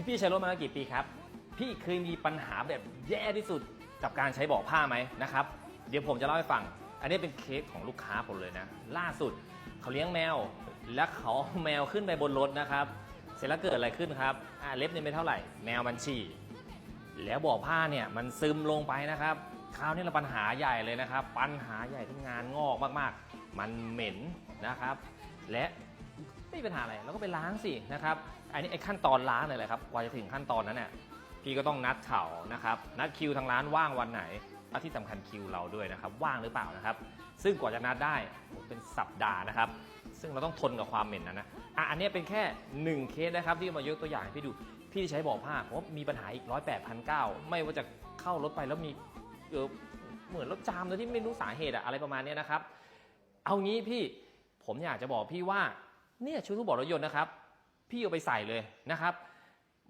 พี่พี่ใช้รถมาแล้วกี่ปีครับ พี่เคยมีปัญหาแบบแย่ที่สุดกับการใช้เบาะผ้าไหมนะครับ เดี๋ยวผมจะเล่าให้ฟัง อันนี้เป็นเคสของลูกค้าผมเลยนะ ล่าสุดเขาเลี้ยงแมว และเขาเอาแมวขึ้นไปบนรถนะครับ เสร็จแล้วเกิดอะไรขึ้นครับอ่าเล็บเนี่ยไม่เท่าไหร่ แมวมันฉี่ แล้วเบาะผ้าเนี่ยมันซึมลงไปนะครับ คราวนี้เราปัญหาใหญ่เลยนะครับ ปัญหาใหญ่ที่งานงอกมากๆ มันเหม็นนะครับ และ ไม่มีปัญหาอะไรเราก็ไปล้างสินะครับอันนี้ไอ้ขั้นตอนล้างเลยแหละครับกว่าจะถึงขั้นตอนนั้นเนี่ยพี่ก็ต้องนัดเขานะครับนัดคิวทางร้านว่างวันไหนและที่สำคัญคิวเราด้วยนะครับ ว่างหรือเปล่านะครับ ซึ่งกว่าจะนัดได้เป็นสัปดาห์นะครับ ซึ่งเราต้องทนกับความเหม็นนะนะอะอันนี้เป็นแค่หนึ่งเคสนะครับ ที่เอามายกตัวอย่างให้พี่ดู พี่ใช้บอกผ้าผมว่ามีปัญหาอีกร้อยแปดพันเก้าไม่ว่าจะเข้ารถไปแล้วมีเออเหมือนรถจามโดยที่ไม่รู้สาเหตุอะอะไรประมาณนี้นะครับ เอางี้พี่ผมอยากจะบอกพี่ว่า เนี่ยชุดทุกบาะรถยนต์นะครับ พี่เอาไปใส่เลยนะครับ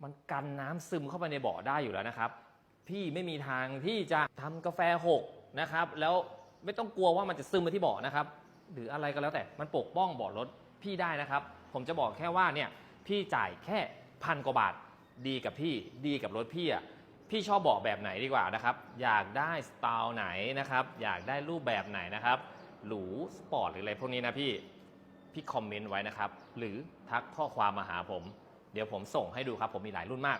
มันกันน้ำซึมเข้าไปในบาะได้อยู่แล้วนะครับ พี่ไม่มีทางที่จะทำกาแฟหกนะครับ แล้วไม่ต้องกลัวว่ามันจะซึมไปที่บาะนะครับ หรืออะไรก็แล้วแต่มันปกป้องบาะรถพี่ได้นะครับ ผมจะบอกแค่ว่าเนี่ยพี่จ่ายแค่พันกว่าบาทดีกับพี่ดีกับรถพี่อะพี่ชอบบาะแบบไหนดีกว่านะครับ อยากได้สไตล์ไหนนะครับ อยากได้รูปแบบไหนนะครับ หรูสปอร์ตหรืออะไรพวกนี้นะพี่ พี่คอมเมนต์ไว้นะครับ หรือทักข้อความมาหาผม เดี๋ยวผมส่งให้ดูครับ ผมมีหลายรุ่นมาก